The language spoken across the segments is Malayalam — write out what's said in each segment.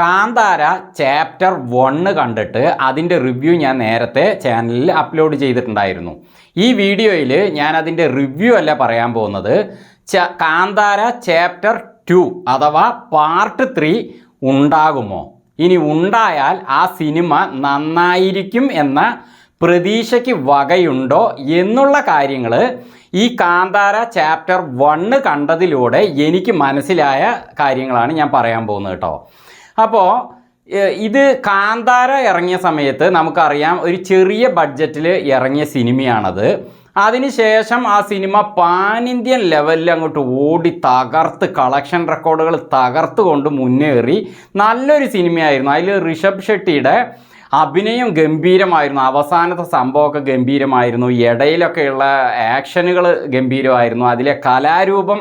കാന്താര ചാപ്റ്റർ വണ്ണ് കണ്ടിട്ട് അതിന്റെ റിവ്യൂ ഞാൻ നേരത്തെ ചാനലിൽ അപ്ലോഡ് ചെയ്തിട്ടുണ്ടായിരുന്നു. ഈ വീഡിയോയിൽ ഞാൻ അതിന്റെ റിവ്യൂ അല്ല പറയാൻ പോകുന്നത്. കാന്താര ചാപ്റ്റർ ടു അഥവാ പാർട്ട് ത്രീ ഉണ്ടാകുമോ? ഇനി ഉണ്ടായാൽ ആ സിനിമ നന്നായിരിക്കും എന്ന പ്രതീക്ഷയ്ക്ക് വകയുണ്ടോ എന്നുള്ള കാര്യങ്ങൾ ഈ കാന്താര ചാപ്റ്റർ വണ്ണ് കണ്ടതിലൂടെ എനിക്ക് മനസ്സിലായ കാര്യങ്ങളാണ് ഞാൻ പറയാൻ പോകുന്നത് കേട്ടോ. അപ്പോൾ ഇത് കാന്താര ഇറങ്ങിയ സമയത്ത് നമുക്കറിയാം ഒരു ചെറിയ ബഡ്ജറ്റിൽ ഇറങ്ങിയ സിനിമയാണത്. അതിനുശേഷം ആ സിനിമ പാൻ ഇന്ത്യൻ ലെവലിൽ അങ്ങോട്ട് ഓടി തകർത്ത് കളക്ഷൻ റെക്കോർഡുകൾ തകർത്തുകൊണ്ട് മുന്നേറി. നല്ലൊരു സിനിമയായിരുന്നു. അതിൽ ഋഷഭ് ഷെട്ടിയുടെ അഭിനയം ഗംഭീരമായിരുന്നു. അവസാനത്തെ സംഭവമൊക്കെ ഗംഭീരമായിരുന്നു. ഇടയിലൊക്കെയുള്ള ആക്ഷനുകൾ ഗംഭീരമായിരുന്നു. അതിലെ കലാരൂപം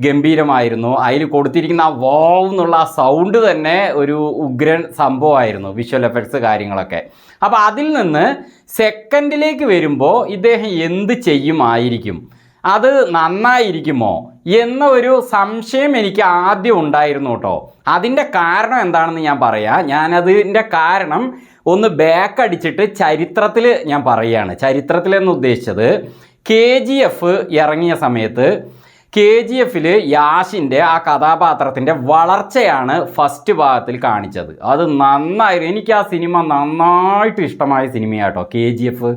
ഗംഭീരമായിരുന്നു. അതിൽ കൊടുത്തിരിക്കുന്ന ആ വാവ് എന്നുള്ള ആ സൗണ്ട് തന്നെ ഒരു ഉഗ്രൻ സംഭവമായിരുന്നു വിഷ്വൽ എഫക്ട്സ് കാര്യങ്ങളൊക്കെ. അപ്പോൾ അതിൽ നിന്ന് സെക്കൻഡിലേക്ക് വരുമ്പോൾ ഇദ്ദേഹം എന്ത് ചെയ്യുമായിരിക്കും? അത് നന്നായിരിക്കുമോ? എന്ന ഒരു സംശയം എനിക്ക് ആദ്യം ഉണ്ടായിരുന്നു കേട്ടോ. അതിന്റെ കാരണം എന്താണെന്ന് ഞാൻ പറയാം. ഞാനതിന്റെ കാരണം ഒന്ന് ബാക്ക് അടിച്ചിട്ട് ചരിത്രത്തിൽ ഞാൻ പറയുകയാണ്. ചരിത്രത്തിലെന്ന് ഉദ്ദേശിച്ചത് കെ ജി എഫ് ഇറങ്ങിയ സമയത്ത് കെ ജി എഫിൽ യാഷിന്റെ ആ കഥാപാത്രത്തിന്റെ വളർച്ചയാണ് ഫസ്റ്റ് ഭാഗത്തിൽ കാണിച്ചത്. അത് നന്നായിരുന്നു എനിക്ക് ആ സിനിമ നന്നായിട്ട് ഇഷ്ടമായ സിനിമയാട്ടോ കെ ജി എഫ്.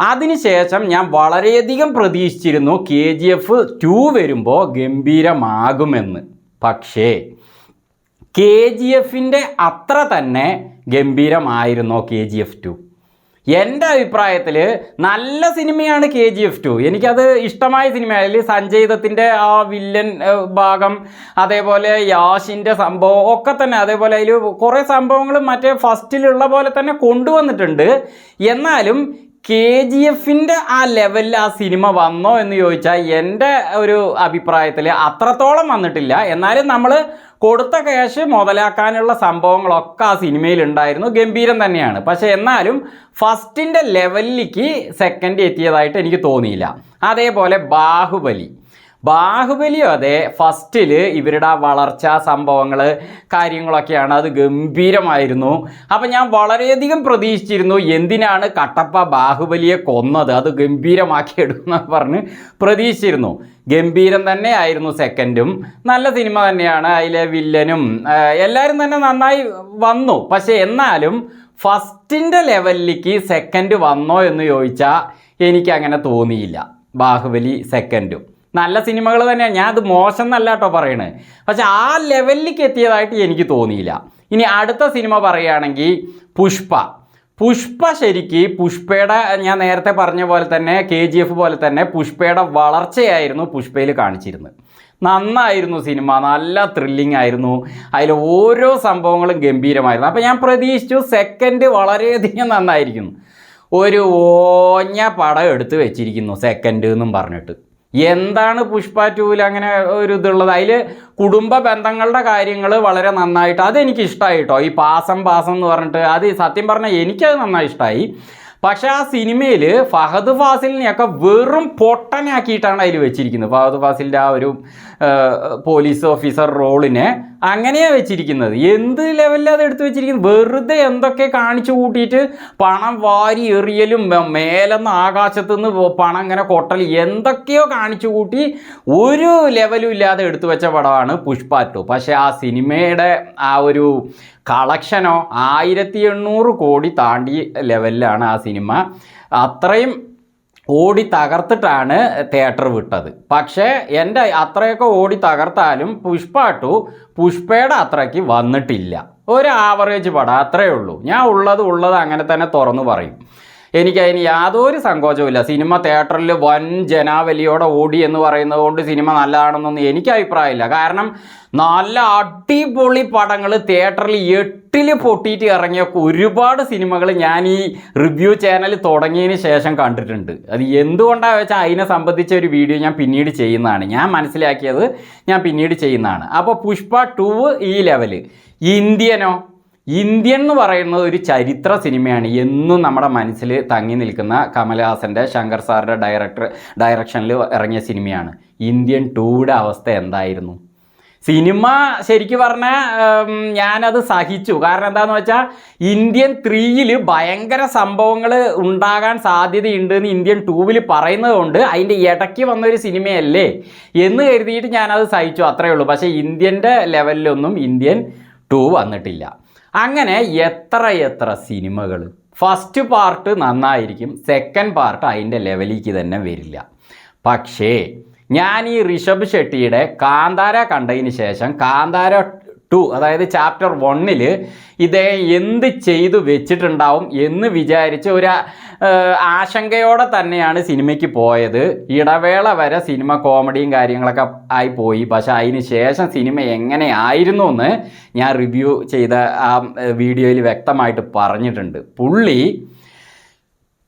അതിനുശേഷം ഞാൻ വളരെയധികം പ്രതീക്ഷിച്ചിരുന്നു കെ ജി എഫ് ടു വരുമ്പോൾ ഗംഭീരമാകുമെന്ന്. പക്ഷേ കെ ജി എഫിന്റെ അത്ര തന്നെ ഗംഭീരമായിരുന്നോ കെ ജി എഫ് ടു എന്റെ അഭിപ്രായത്തിൽ നല്ല സിനിമയാണ് കെ ജി എഫ് ടു എനിക്കത് ഇഷ്ടമായ സിനിമ അതിൽ സഞ്ജയ് ദത്തിന്റെ ആ വില്ലൻ ഭാഗം അതേപോലെ യാഷിന്റെ സംഭവം ഒക്കെ തന്നെ അതേപോലെ അതിൽ കുറേ സംഭവങ്ങൾ മറ്റേ ഫസ്റ്റിലുള്ള പോലെ തന്നെ കൊണ്ടുവന്നിട്ടുണ്ട്. എന്നാലും കെ ജി എഫിന്റെ ആ ലെവലിൽ ആ സിനിമ വന്നോ എന്ന് ചോദിച്ചാൽ എന്റെ ഒരു അഭിപ്രായത്തിൽ അത്രത്തോളം വന്നിട്ടില്ല. എന്നാലും നമ്മൾ കൊടുത്ത ക്യാഷ് മുതലാക്കാനുള്ള സംഭവങ്ങളൊക്കെ ആ സിനിമയിൽ ഉണ്ടായിരുന്നു. ഗംഭീരം തന്നെയാണ്. പക്ഷേ എന്നാലും ഫസ്റ്റിന്റെ ലെവലിലേക്ക് സെക്കൻഡ് എത്തിയതായിട്ട് എനിക്ക് തോന്നിയില്ല. അതേപോലെ ബാഹുബലി. ബാഹുബലിയും അതെ ഫസ്റ്റിൽ ഇവരുടെ ആ വളർച്ച സംഭവങ്ങൾ കാര്യങ്ങളൊക്കെയാണ് അത് ഗംഭീരമായിരുന്നു. അപ്പം ഞാൻ വളരെയധികം പ്രതീക്ഷിച്ചിരുന്നു എന്തിനാണ് കട്ടപ്പ ബാഹുബലിയെ കൊന്നത്? അത് ഗംഭീരമാക്കി എടുക്കുന്ന പറഞ്ഞ് പ്രതീക്ഷിച്ചിരുന്നു. ഗംഭീരം തന്നെ ആയിരുന്നു സെക്കൻഡും നല്ല സിനിമ തന്നെയാണ് അതിലെ വില്ലനും. എല്ലാവരും തന്നെ നന്നായി വന്നു. പക്ഷേ എന്നാലും ഫസ്റ്റിന്റെ ലെവലിലേക്ക് സെക്കൻഡ് വന്നോ എന്ന് ചോദിച്ചാൽ എനിക്കങ്ങനെ തോന്നിയില്ല. ബാഹുബലി സെക്കൻഡും നല്ല സിനിമകൾ തന്നെയാണ് ഞാൻ അത് മോശം എന്നല്ല കേട്ടോ പറയണത് പക്ഷെ ആ ലെവലിലേക്ക് എത്തിയതായിട്ട് എനിക്ക് തോന്നിയില്ല. ഇനി അടുത്ത സിനിമ പറയുകയാണെങ്കിൽ പുഷ്പ. പുഷ്പ ശരിക്ക് പുഷ്പയുടെ ഞാൻ നേരത്തെ പറഞ്ഞ പോലെ തന്നെ കെ ജി എഫ് പോലെ തന്നെ പുഷ്പയുടെ വളർച്ചയായിരുന്നു പുഷ്പയിൽ കാണിച്ചിരുന്നത്. നന്നായിരുന്നു സിനിമ നല്ല ത്രില്ലിംഗ് ആയിരുന്നു. അതിൽ ഓരോ സംഭവങ്ങളും ഗംഭീരമായിരുന്നു. അപ്പോൾ ഞാൻ പ്രതീക്ഷിച്ചു സെക്കൻഡ് വളരെയധികം നന്നായിരിക്കുന്നു. ഒരു ഓഞ്ഞ പടം എടുത്ത് വെച്ചിരിക്കുന്നു സെക്കൻഡ് എന്നും പറഞ്ഞിട്ട്. എന്താണ് പുഷ്പ ടൂവിൽ അങ്ങനെ ഒരു ഇതുള്ളത് അതിൽ കുടുംബ ബന്ധങ്ങളുടെ കാര്യങ്ങൾ വളരെ നന്നായിട്ട് അതെനിക്ക് ഇഷ്ടമായി കേട്ടോ ഈ പാസം പാസം എന്ന് പറഞ്ഞിട്ട് അത് സത്യം പറഞ്ഞാൽ എനിക്കത് നന്നായി ഇഷ്ടമായി പക്ഷേ ആ സിനിമയിൽ ഫഹദ് ഫാസിലിനെയൊക്കെ വെറും പൊട്ടനാക്കിയിട്ടാണ് അതിൽ വെച്ചിരിക്കുന്നത്. ഫഹദ് ഫാസിലിന്റെ ആ ഒരു പോലീസ് ഓഫീസർ റോളിനെ അങ്ങനെയാണ് വെച്ചിരിക്കുന്നത്. എന്ത് ലെവലിൽ അത് എടുത്തു വെച്ചിരിക്കുന്നത്? വെറുതെ എന്തൊക്കെ കാണിച്ചു കൂട്ടിയിട്ട് പണം വാരി എറിയലും മേലെന്ന് ആകാശത്ത് നിന്ന് പണം ഇങ്ങനെ കൊട്ടൽ എന്തൊക്കെയോ കാണിച്ചു കൂട്ടി ഒരു ലെവലും ഇല്ലാതെ എടുത്തു വെച്ച പടമാണ് പുഷ്പ ടു പക്ഷേ ആ സിനിമയുടെ ആ ഒരു കളക്ഷനോ ആയിരത്തി എണ്ണൂറ് കോടി താണ്ടി ലെവലിലാണ് ആ സിനിമ. അത്രയും ഓടി തകർത്തിട്ടാണ് തിയേറ്റർ വിട്ടത്. പക്ഷേ എന്റെ അത്രയൊക്കെ ഓടി തകർത്താലും പുഷ്പാട്ടു പുഷ്പയുടെ അത്രയ്ക്ക് വന്നിട്ടില്ല. ഒരു ആവറേജ് പടം അത്രയേ ഉള്ളൂ. ഞാൻ ഉള്ളത് ഉള്ളത് അങ്ങനെ തന്നെ തുറന്നു പറയും. എനിക്കതിന് യാതൊരു സങ്കോചവുമില്ല സിനിമ തിയേറ്ററിൽ വൻ ജനാവലിയോടെ ഓടി എന്ന് പറയുന്നത് കൊണ്ട് സിനിമ നല്ലതാണെന്നൊന്നും എനിക്ക് അഭിപ്രായമില്ല. കാരണം നല്ല അടിപൊളി പടങ്ങൾ തിയേറ്ററിൽ എട്ടിൽ പൊട്ടിയിട്ട് ഇറങ്ങിയ ഒരുപാട് സിനിമകൾ ഞാൻ ഈ റിവ്യൂ ചാനൽ തുടങ്ങിയതിന് ശേഷം കണ്ടിട്ടുണ്ട്. അത് എന്തുകൊണ്ടാണ് വെച്ചാൽ അതിനെ സംബന്ധിച്ച ഒരു വീഡിയോ ഞാൻ പിന്നീട് ചെയ്യുന്നതാണ്. ഞാൻ മനസ്സിലാക്കിയത് ഞാൻ പിന്നീട് ചെയ്യുന്നതാണ്. അപ്പോൾ പുഷ്പ ടു ഈ ലെവൽ ഇന്ത്യനോ ഇന്ത്യൻ എന്ന് പറയുന്നത് ഒരു ചരിത്ര സിനിമയാണ്. എന്നും നമ്മുടെ മനസ്സിൽ തങ്ങി നിൽക്കുന്ന കമൽഹാസന്റെ ശങ്കർ സാറിന്റെ ഡയറക്ടർ ഡയറക്ഷനിൽ ഇറങ്ങിയ സിനിമയാണ്. ഇന്ത്യൻ ടൂയുടെ അവസ്ഥ എന്തായിരുന്നു? സിനിമ ശരിക്കും പറഞ്ഞാൽ ഞാനത് സഹിച്ചു. കാരണം എന്താണെന്ന് വെച്ചാൽ ഇന്ത്യൻ ത്രീയിൽ ഭയങ്കര സംഭവങ്ങൾ ഉണ്ടാകാൻ സാധ്യതയുണ്ട് എന്ന് ഇന്ത്യൻ ടൂവിൽ പറയുന്നത് കൊണ്ട് അതിന്റെ ഇടയ്ക്ക് വന്നൊരു സിനിമയല്ലേ എന്ന് കരുതിയിട്ട് ഞാനത് സഹിച്ചു. അത്രയേ ഉള്ളൂ. പക്ഷേ ഇന്ത്യന്റെ ലെവലിലൊന്നും ഇന്ത്യൻ ടൂ വന്നിട്ടില്ല. അങ്ങനെ എത്ര എത്ര സിനിമകൾ ഫസ്റ്റ് പാർട്ട് നന്നായിരിക്കും. സെക്കൻഡ് പാർട്ട് അതിന്റെ ലെവലിലേക്ക് തന്നെ വരില്ല. പക്ഷേ ഞാൻ ഈ ഋഷഭ് ഷെട്ടിയുടെ കാന്താര കണ്ടതിന് ശേഷം കാന്താര ടു അതായത് ചാപ്റ്റർ വണ്ണിൽ ഇദ്ദേഹം എന്ത് ചെയ്തു വെച്ചിട്ടുണ്ടാവും എന്ന് വിചാരിച്ച് ഒരു ആശങ്കയോടെ തന്നെയാണ് സിനിമയ്ക്ക് പോയത്. ഇടവേള വരെ സിനിമ കോമഡിയും കാര്യങ്ങളൊക്കെ ആയി പോയി. പക്ഷെ അതിന് ശേഷം സിനിമ എങ്ങനെയായിരുന്നു എന്ന് ഞാൻ റിവ്യൂ ചെയ്ത ആ വീഡിയോയിൽ വ്യക്തമായിട്ട് പറഞ്ഞിട്ടുണ്ട്. പുള്ളി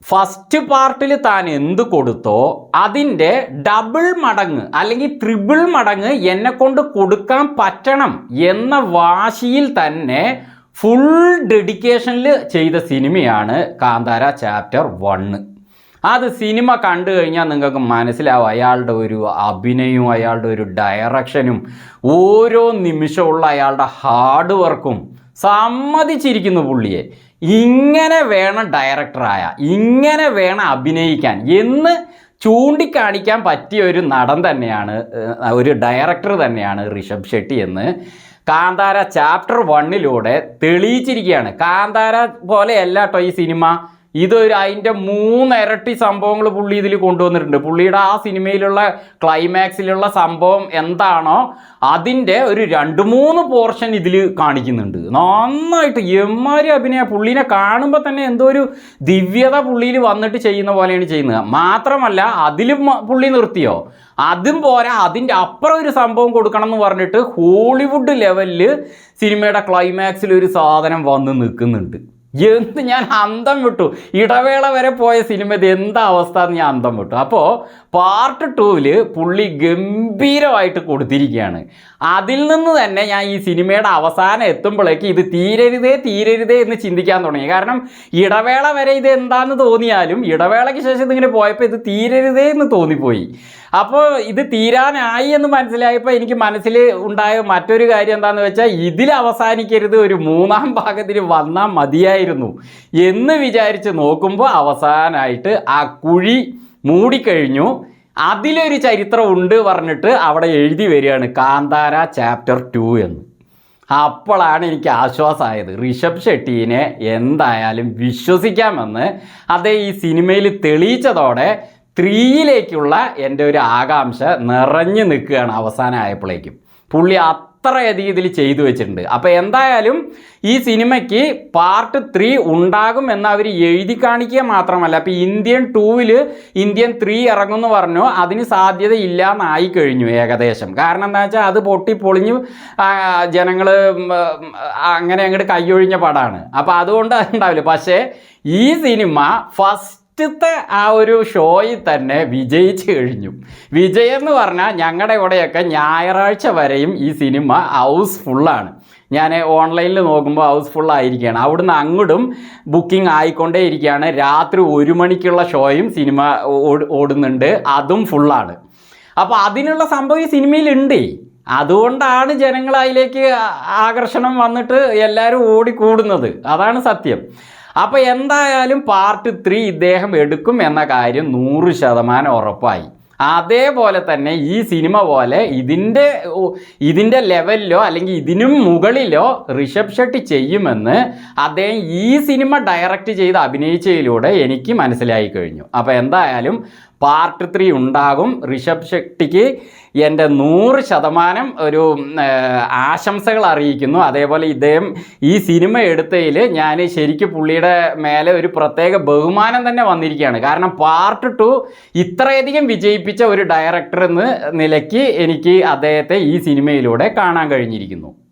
ഫസ്റ്റ് പാർട്ടിൽ താൻ എന്ത് കൊടുത്തോ അതിന്റെ ഡബിൾ മടങ്ങ് അല്ലെങ്കിൽ ത്രിബിൾ മടങ്ങ് എന്നെ കൊണ്ട് കൊടുക്കാൻ പറ്റണം എന്ന വാശിയിൽ തന്നെ ഫുൾ ഡെഡിക്കേഷനിൽ ചെയ്ത സിനിമയാണ് കാന്താര ചാപ്റ്റർ വണ്ണ് അത് സിനിമ കണ്ടു കഴിഞ്ഞാൽ നിങ്ങൾക്ക് മനസ്സിലാവും അയാളുടെ ഒരു അഭിനയവും അയാളുടെ ഒരു ഡയറക്ഷനും ഓരോ നിമിഷമുള്ള അയാളുടെ ഹാർഡ് വർക്കും സമ്മതിച്ചിരിക്കുന്നു പുള്ളിയെ. ഇങ്ങനെ വേണം ഡയറക്ടറായ ഇങ്ങനെ വേണം അഭിനയിക്കാൻ. എന്ന് ചൂണ്ടിക്കാണിക്കാൻ പറ്റിയ ഒരു നടൻ തന്നെയാണ് ഒരു ഡയറക്ടർ തന്നെയാണ് ഋഷഭ് ഷെട്ടി എന്ന് കാന്താര ചാപ്റ്റർ വണ്ണിലൂടെ തെളിയിച്ചിരിക്കുകയാണ്. കാന്താര പോലെയല്ല കേട്ടോ ഈ സിനിമ ഇതൊരു അതിന്റെ മൂന്നിരട്ടി സംഭവങ്ങൾ പുള്ളി ഇതിൽ കൊണ്ടുവന്നിട്ടുണ്ട്. പുള്ളിയുടെ ആ സിനിമയിലുള്ള ക്ലൈമാക്സിലുള്ള സംഭവം എന്താണോ അതിന്റെ ഒരു രണ്ട് മൂന്ന് പോർഷൻ ഇതിൽ കാണിക്കുന്നുണ്ട്. നന്നായിട്ട് എമ്മാരി അഭിനയ പുള്ളിനെ കാണുമ്പോൾ തന്നെ എന്തോ ഒരു ദിവ്യത പുള്ളിയിൽ വന്നിട്ട് ചെയ്യുന്ന പോലെയാണ് ചെയ്യുന്നത്. മാത്രമല്ല അതിലും പുള്ളി നിർത്തിയോ? അതും പോരാ അതിന്റെ അപ്പുറം ഒരു സംഭവം കൊടുക്കണം എന്ന് പറഞ്ഞിട്ട് ഹോളിവുഡ് ലെവലിൽ സിനിമയുടെ ക്ലൈമാക്സിൽ ഒരു സാധനം വന്ന് നിൽക്കുന്നുണ്ട്. എന്ത് ഞാൻ അന്തം വിട്ടു? ഇടവേള വരെ പോയ സിനിമ ഇത് എന്താ അവസ്ഥ എന്ന് ഞാൻ അന്തം വിട്ടു. അപ്പോൾ പാർട്ട് ടൂവിൽ പുള്ളി ഗംഭീരമായിട്ട് കൊടുത്തിരിക്കുകയാണ്. അതിൽ നിന്ന് തന്നെ ഞാൻ ഈ സിനിമയുടെ അവസാനം എത്തുമ്പോഴേക്ക് ഇത് തീരരുതേ തീരരുതേ എന്ന് ചിന്തിക്കാൻ തുടങ്ങി. കാരണം ഇടവേള വരെ ഇത് എന്താണെന്ന് തോന്നിയാലും ഇടവേളയ്ക്ക് ശേഷം ഇതിങ്ങനെ പോയപ്പോൾ ഇത് തീരരുതേ എന്ന് തോന്നിപ്പോയി. അപ്പോൾ ഇത് തീരാനായി എന്ന് മനസ്സിലായപ്പോൾ എനിക്ക് മനസ്സിൽ ഉണ്ടായ മറ്റൊരു കാര്യം എന്താണെന്ന് വെച്ചാൽ ഇതിൽ അവസാനിക്കരുത് ഒരു മൂന്നാം ഭാഗത്തിന് വന്നാൽ മതിയായിരുന്നു എന്ന് വിചാരിച്ച് നോക്കുമ്പോൾ അവസാനമായിട്ട് ആ കുഴി മൂടിക്കഴിഞ്ഞു. അതിലൊരു ചരിത്രം ഉണ്ട് പറഞ്ഞിട്ട് അവിടെ എഴുതി വരികയാണ് കാന്താര ചാപ്റ്റർ ടു എന്ന്. അപ്പോഴാണ് എനിക്ക് ആശ്വാസമായത്. ഋഷഭ് ഷെട്ടീനെ എന്തായാലും വിശ്വസിക്കാമെന്ന്. അതേ ഈ സിനിമയിൽ തെളിയിച്ചതോടെ ത്രീയിലേക്കുള്ള എന്റെ ഒരു ആകാംക്ഷ നിറഞ്ഞു നിൽക്കുകയാണ് അവസാനമായപ്പോഴേക്കും പുള്ളി അത്രയധികം ഇതിൽ ചെയ്തു വെച്ചിട്ടുണ്ട്. അപ്പോൾ എന്തായാലും ഈ സിനിമയ്ക്ക് പാർട്ട് ത്രീ ഉണ്ടാകും എന്ന് അവർ എഴുതി കാണിക്കുക മാത്രമല്ല അപ്പോൾ ഇന്ത്യൻ ടൂവിൽ ഇന്ത്യൻ ത്രീ ഇറങ്ങുമെന്ന് പറഞ്ഞു അതിന് സാധ്യത ഇല്ല എന്നായി കഴിഞ്ഞു ഏകദേശം. കാരണം എന്താ വെച്ചാൽ അത് പൊളിഞ്ഞു ജനങ്ങൾ അങ്ങനെ അങ്ങോട്ട് കൈയൊഴിഞ്ഞ പടമാണ് അപ്പോൾ അതുകൊണ്ട് ഉണ്ടാവില്ല. പക്ഷേ ഈ സിനിമ ഫസ്റ്റ് ഫസ്റ്റത്തെ ആ ഒരു ഷോയിൽ തന്നെ വിജയിച്ചു കഴിഞ്ഞു. വിജയം എന്ന് പറഞ്ഞാൽ ഞങ്ങളുടെ ഇവിടെയൊക്കെ ഞായറാഴ്ച വരെയും ഈ സിനിമ ഹൗസ് ഫുള്ളാണ് ഞാൻ ഓൺലൈനിൽ നോക്കുമ്പോൾ ഹൗസ് ഫുൾ ആയിരിക്കുകയാണ്. അവിടുന്ന് അങ്ങോട്ടും ബുക്കിംഗ് ആയിക്കൊണ്ടേ ഇരിക്കുകയാണ്. രാത്രി ഒരു മണിക്കുള്ള ഷോയും സിനിമ ഓടുന്നുണ്ട്. അതും ഫുള്ളാണ് അപ്പോൾ അതിനുള്ള സംഭവം ഈ സിനിമയിലുണ്ട് അതുകൊണ്ടാണ് ജനങ്ങൾ അതിലേക്ക് ആകർഷണം വന്നിട്ട് എല്ലാവരും ഓടിക്കൂടുന്നത് അതാണ് സത്യം. അപ്പോൾ എന്തായാലും പാർട്ട് ത്രീ ഇദ്ദേഹം എടുക്കും എന്ന കാര്യം നൂറ് ശതമാനം ഉറപ്പായി. അതേപോലെ തന്നെ ഈ സിനിമ പോലെ ഇതിന്റെ ഇതിന്റെ ലെവലിലോ അല്ലെങ്കിൽ ഇതിനും മുകളിലോ ഋഷഭ് ഷെട്ടി ചെയ്യുമെന്ന് അദ്ദേഹം ഈ സിനിമ ഡയറക്റ്റ് ചെയ്ത് അഭിനയിച്ചതിലൂടെ എനിക്ക് മനസ്സിലായി കഴിഞ്ഞു. അപ്പോൾ എന്തായാലും പാർട്ട് ത്രീ ഉണ്ടാകും. ഋഷഭ് ശക്തിക്ക് എന്റെ നൂറ് ശതമാനം ഒരു ആശംസകൾ അറിയിക്കുന്നു. അതേപോലെ ഇദ്ദേഹം ഈ സിനിമ എടുത്തതിൽ ഞാൻ ശരിക്കും പുള്ളിയുടെ മേലെ ഒരു പ്രത്യേക ബഹുമാനം തന്നെ വന്നിരിക്കുകയാണ്. കാരണം പാർട്ട് ടു ഇത്രയധികം വിജയിപ്പിച്ച ഒരു ഡയറക്ടർ എന്ന നിലയ്ക്ക് എനിക്ക് അദ്ദേഹത്തെ ഈ സിനിമയിലൂടെ കാണാൻ കഴിഞ്ഞിരിക്കുന്നു.